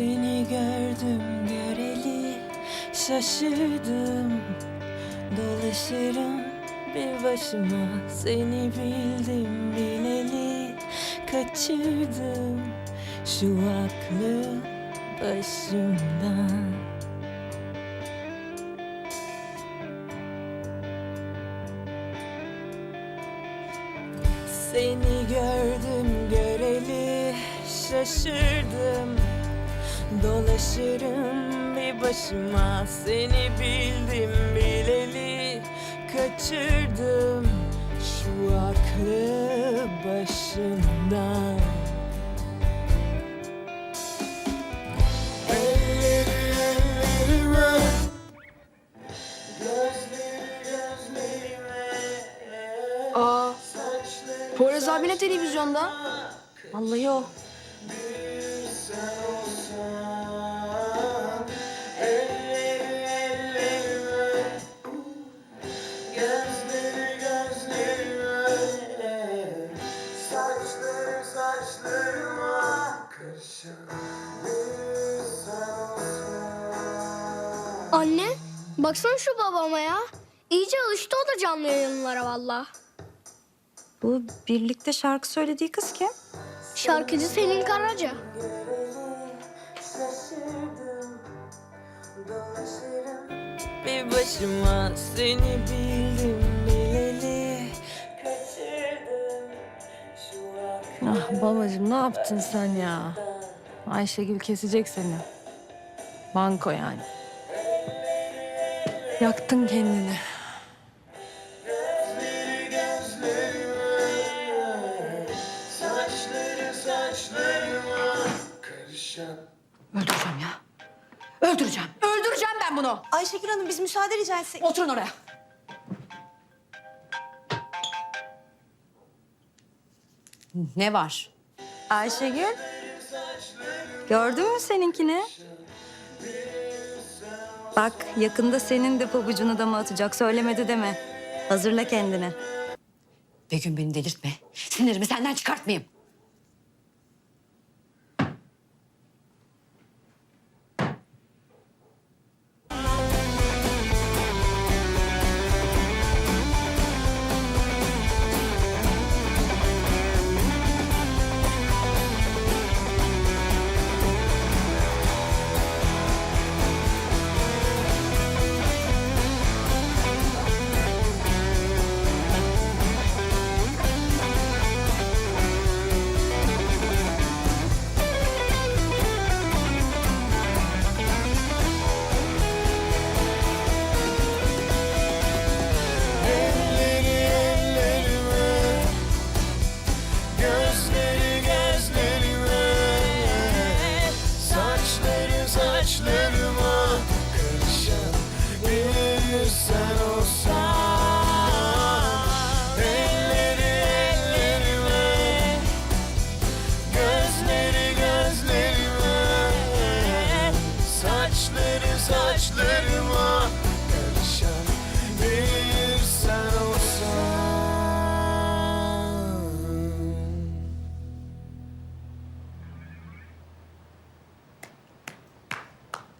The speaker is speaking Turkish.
Seni gördüm göreli şaşırdım. Dolaşırım bir başıma seni bildim bileli Kaçırdım. Şu aklı başımdan. Seni gördüm göreli şaşırdım Dolaşırım bir başıma seni bildim bileli Kaçırdım şu aklı gözlerime Aa, Poyraz abi ne televizyonda? Vallahi o. Anne, baksana şu babama ya. İyice alıştı o da canlı yayınlara valla. Bu birlikte şarkı söylediği kız kim? Şarkıcı Selin Karaca. Şaşırdım Dolaşırım Bir başıma seni bildim bileli Kaçırdım şu Ah babacığım ne yaptın sen ya? Ayşegül kesecek seni. Banko yani. Yaktın kendini. Saçları saçlarıma Karışan Öldüreceğim ya. Öldüreceğim. Öldüreceğim ben bunu. Ayşegül Hanım biz müsaade rica etsek. Oturun oraya. Ne var? Ayşegül. Gördün mü seninkini? Bak yakında senin de pabucunu dama atacak. Söylemedi deme. Hazırla kendini. Begüm beni delirtme. Sinirimi senden çıkartmayayım.